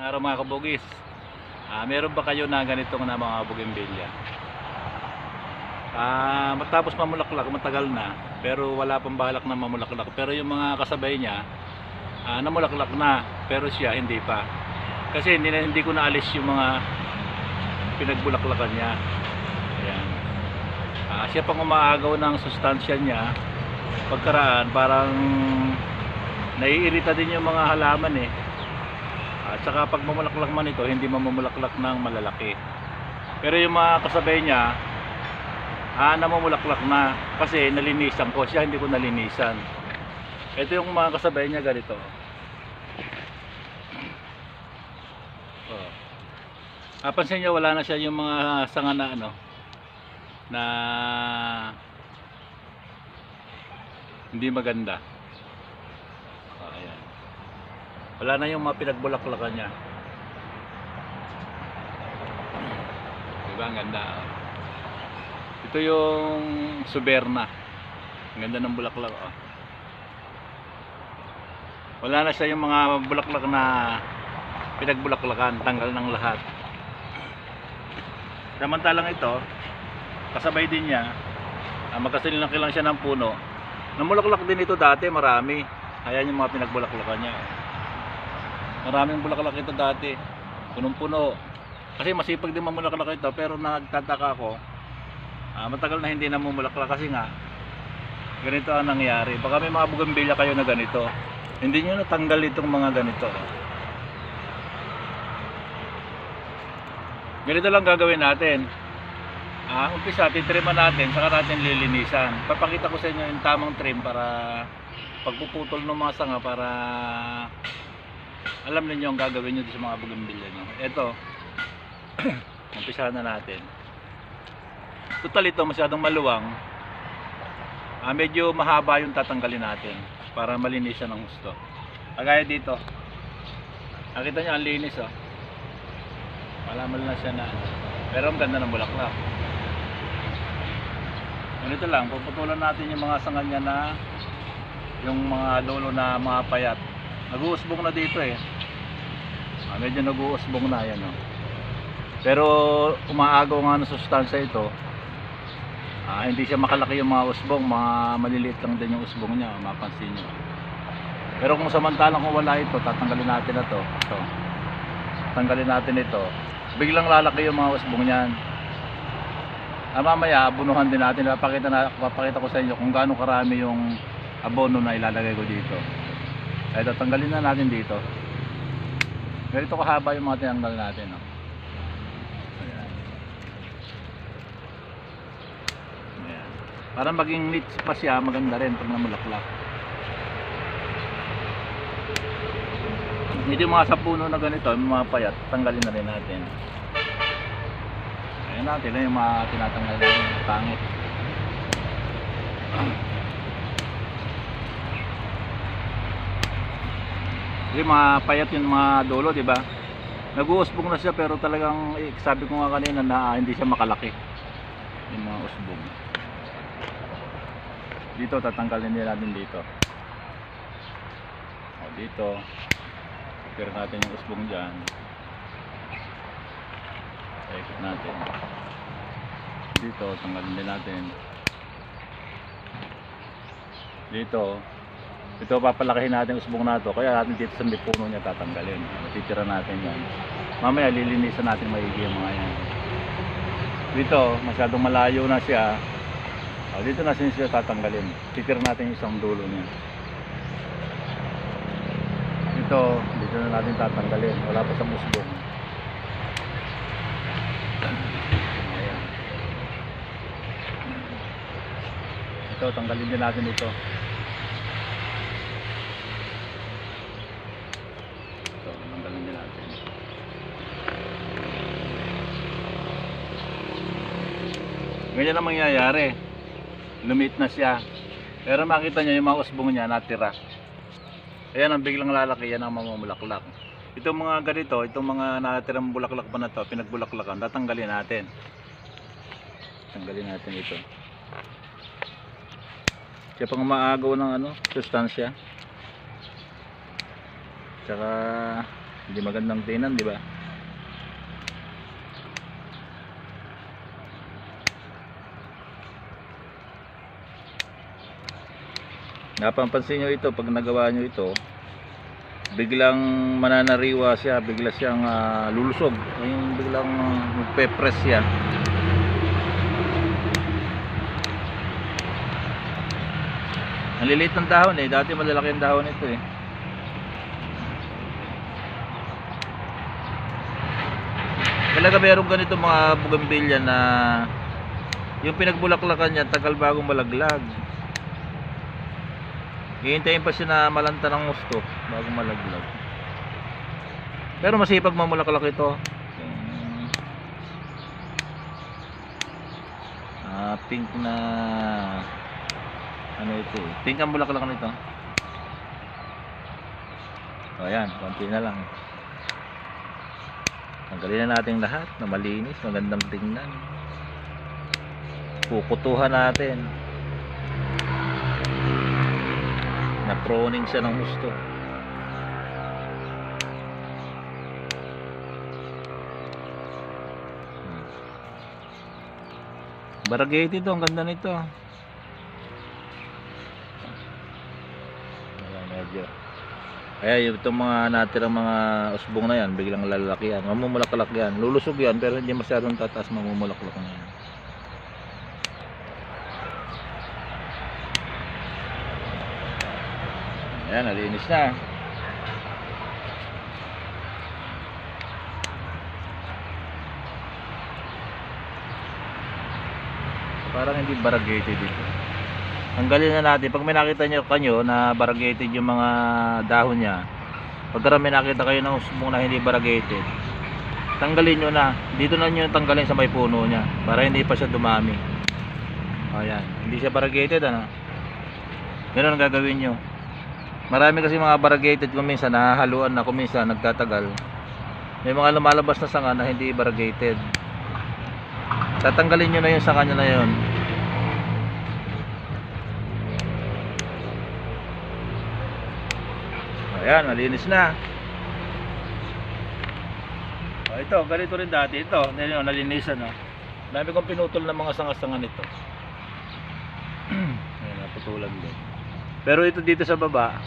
Araw mga kabugis. Ah, meron ba kayo na ganitong na mga bougainvillea? Ah, matapos mamulaklak, matagal na, pero wala pang balak na mamulaklak. Pero yung mga kasabay niya, ah, namulaklak na, pero siya hindi pa. Kasi hindi, na, hindi ko naalis yung mga pinagbulaklakan niya. Ayan. Ah, siya pang umaagaw ng sustansya niya, pagkaraan, parang naiirita din yung mga halaman eh. At saka pag mamulaklak man ito, hindi mamumulaklak ng malalaki. Pero yung mga kasabay niya, ah, namumulaklak na. Kasi nalinisan ko siya, hindi ko nalinisan. Ito yung mga kasabay niya ganito. Oh. Napansin niyo wala na siya yung mga sanga na ano na hindi maganda. Oh, ayan. Wala na yung mga pinagbulaklakan niya. Diba ang ganda? oh. Ito yung Suberna. Ang ganda ng bulaklak. Oh. Wala na siya yung mga bulaklak na pinagbulaklakan. Tanggal ng lahat. Samantalang ito, kasabay din niya, ah, magkasilaki lang siya ng puno. Namulaklak din ito dati, marami. Ayan yung mga pinagbulaklakan niya. Maraming bulaklak ito dati. Punong-puno. Kasi masipag din mamulaklak ito, pero nagtataka ako, ah, matagal na hindi namumulaklak kasi nga, ganito ang nangyari. Baka may mga bugambilya kayo na ganito. Hindi nyo natanggal itong mga ganito. Ganito lang gagawin natin. Ah, umpisa, titriman natin, saka natin lilinisan. Papakita ko sa inyo yung tamang trim para pagpuputol ng mga sanga para alam niyo ang gagawin niyo sa mga bougainvillea niyo. Ito, umpisa na natin. Total ito masyadong maluwang. Ah, medyo mahaba yung tatanggalin natin para malinisan ng gusto. Kagaya dito. Nakita niyo ang linis oh. Malaman na siya na ano. Pero ang ganda ng bulaklak. Ganito lang, puputulan natin yung mga sanga niya na yung mga lolo na mga payat. Nag-uusbong na dito eh. Ah, medyo nag-uusbong na yan oh. Pero umaagaw nga ng sustansya ito. Ah, hindi siya makalaki yung mga usbong, mga maliliit lang din yung usbong niya, mapansin niyo. Pero kung samantalang kung wala ito, tatanggalin natin na to. Ito. Tanggalin natin ito. Biglang lalaki yung mga usbong niyan. Ah, mamaya, abunuhan din natin. Papakita, na, papakita ko sa inyo kung gaano karami yung abono na ilalagay ko dito. Ito, tanggalin na natin dito. Ganito kahaba yung mga tinanggal natin. No? Ayan. Ayan. Para maging neat pa siya, maganda rin pag namulaklak. Hindi mga sa na ganito, yung mga payat, tanggalin na rin natin. Ayan natin, yung mga tinatanggal natin, pangit. Yung mga payat yung mga dulo, di ba? Nag-uusbong na siya pero talagang eh, sabi ko nga kanina na ah, hindi siya makalaki. Yung mga usbong. Dito tatanggalin din natin dito. O dito. Tira natin yung usbong diyan. Ikot natin. Dito tanggalin din natin. Dito ito papalakihin natin usbong na to. Kaya natin dito sa may puno niya tatanggalin. Titira natin yan. Mamaya lilinisan natin maigi yung mga yan. Dito masyadong malayo na siya. O, dito na siya tatanggalin. Titira natin isang dulo niya. Dito dito na natin tatanggalin. Wala pa sa usbong. Ayan. ito tanggalin din natin Ito, tanggalin din natin. Ganyan ang mangyayari. Lumit na siya. Pero makita nyo yung mga usbong niya natira. Ayan ang biglang lalaki, yan ang mamumulaklak. Itong mga ganito, itong mga natirang bulaklak pa na to, pinagbulaklakan, tatanggalin natin. Tanggalin natin ito. Siya pang umaagaw ng ano, sustansya. Tsaka Hindi magandang tingnan, di ba? Napapansin nyo ito, pag nagawa nyo ito, biglang mananariwa siya, bigla siyang ah, lulusog. Yung biglang magpe-press siya. Ang liliit ng dahon eh, dati malalaki ang dahon ito eh. Talaga meron ganito mga bugambilya na yung pinagbulaklakan niya tagal bagong malaglag. Hihintayin pa siya na malanta ng gusto bago malaglag. Pero masipag mamulaklak ito. Ah, pink na ano ito eh. Pink ang bulaklak nito. O ayan, konti na lang. Tanggalin na natin lahat na malinis, magandang tingnan. Kukutuhan natin. Na proning siya ng gusto. Hmm. Baragate ito, ang ganda nito. Ayan, medyo. Kaya yung itong mga natirang mga usbong na yan, biglang lalaki yan. Mamumulaklak yan. Lulusog yan, pero hindi masyadong tataas mamumulaklak na yan. Ayan, nalinis na. Parang hindi variegated dito. Tanggalin na natin. Pag may nakita nyo kanyo na variegated yung mga dahon niya, pagka may nakita kayo ng usbong na hindi variegated, tanggalin nyo na. Dito na nyo tanggalin sa may puno niya para hindi pa siya dumami. Ayan. Hindi siya variegated ano. Ganun ang gagawin nyo. Marami kasi mga variegated kung minsan nahahaluan na kung minsan nagtatagal. May mga lumalabas na sanga na hindi variegated. Tatanggalin nyo na yun sa kanya na yun. Ayan, malinis na. O, ito, ganito rin dati. Ito, nalinisan. Oh. Dami kong pinutol ng mga sanga-sanga nito. Ayan, naputulan din. Pero ito dito sa baba,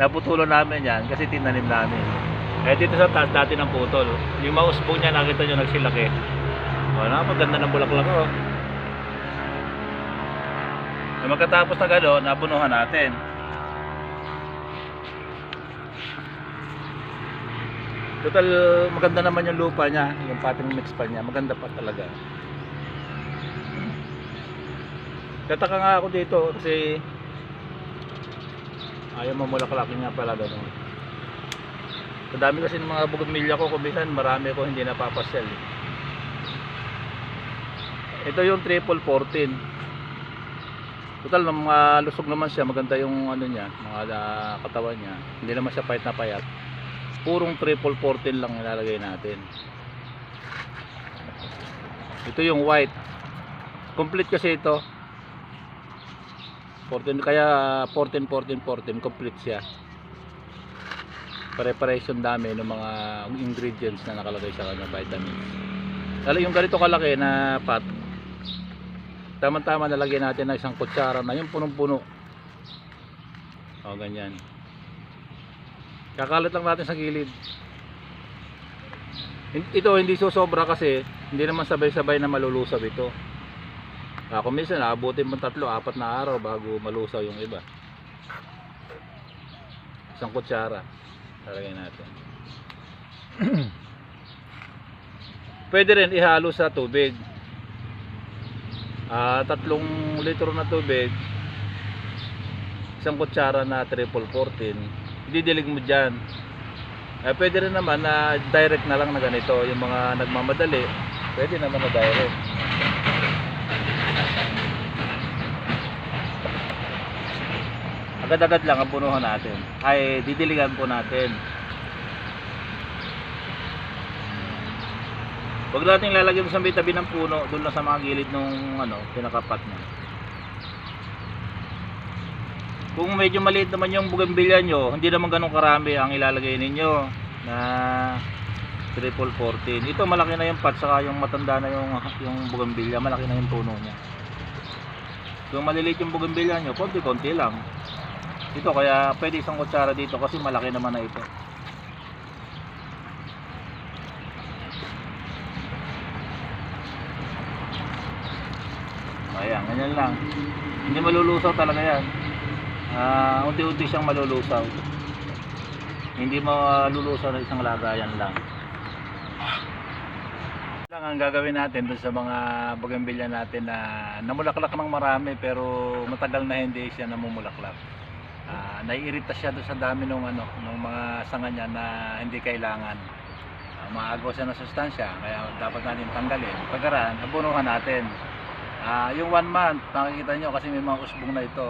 naputulan namin yan kasi tinanim namin. Eh dito sa taas dati ng putol. Yung mga usbong niya nakita nyo nagsilaki. O, napaganda ng bulaklak oh. Eh, magkatapos na gano'n, napunuhan natin. Total, maganda naman yung lupa niya, yung pattern mix pa niya, maganda pa talaga. Kataka nga ako dito kasi ayaw mamulaklakin nga pala ganun. Dami kasi ng mga bugmilya ko, kumisan marami ko hindi napapasyal. eh. Ito yung triple 14. Total, mga lusog naman siya, maganda yung ano niya, mga ah, katawan niya. Hindi naman siya payat na payat. Purong triple 14 lang ilalagay natin. Ito yung white. Complete kasi ito. 14 kaya 14 14 14 complete siya. Preparation dami ng mga ingredients na nakalagay sa kanya vitamins. Lalo yung ganito kalaki na pot. Tama-tama nalagyan natin ng isang kutsara na yung punong-puno. O ganyan. Kakalat lang natin sa gilid. Ito hindi sosobra kasi hindi naman sabay-sabay na malulusaw ito. Ako minsan naabutin mo tatlo, apat na araw bago malusaw yung iba. Isang kutsara. Talagay natin. Pwede rin ihalo sa tubig. Ah, tatlong litro na tubig. Isang kutsara na triple 14. Ididilig mo dyan. Eh, pwede rin naman na direct na lang na ganito. Yung mga nagmamadali, pwede naman na direct. Agad-agad lang ang punuhan natin. Ay didiligan po natin. Huwag natin lalagyan sa may ng puno doon lang sa mga gilid ng ano, pinakapat niya. Kung medyo maliit naman yung bugambilya nyo hindi naman ganun karami ang ilalagay ninyo na triple 14 ito malaki na yung pot saka yung matanda na yung yung bougainvillea malaki na yung puno niya. Kung maliliit yung bougainvillea nyo konti konti lang ito kaya pwede isang kutsara dito kasi malaki naman na ito. Ayan ganyan lang. Hindi malulusaw talaga yan. Ah, unti-unti siyang malulusaw. Hindi malulusaw na isang lagayan lang. Lang ang gagawin natin dun sa mga bougainvillea natin na namulaklak ng marami pero matagal na hindi siya namumulaklak. Ah, naiirita siya doon sa dami ng ano, ng mga sanga niya na hindi kailangan. Uh, maagaw siya ng sustansya kaya dapat natin tanggalin. Pagkaraan, abunuhan natin. Ah, yung one month, nakikita nyo kasi may mga usbong na ito.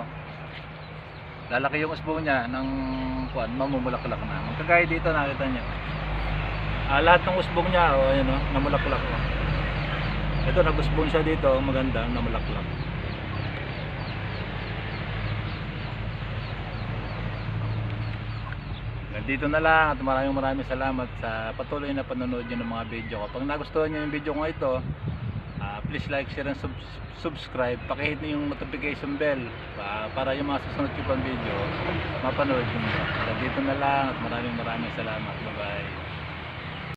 Lalaki yung usbong niya ng kuan, mamumulaklak na. Kagaya dito nakita nyo. Ah, lahat ng usbong niya, oh, ayun, oh, namulaklak. Oh. Ito, nag-usbong siya dito, maganda, namulaklak. Nandito na lang at maraming maraming salamat sa patuloy na panonood nyo ng mga video ko. Pag nagustuhan nyo yung video ko ito, ah, please like, share, and sub- subscribe. Pakihit nyo yung notification bell pa- para yung mga susunod ko pang video, mapanood nyo. Nandito na lang at maraming maraming salamat. Bye-bye.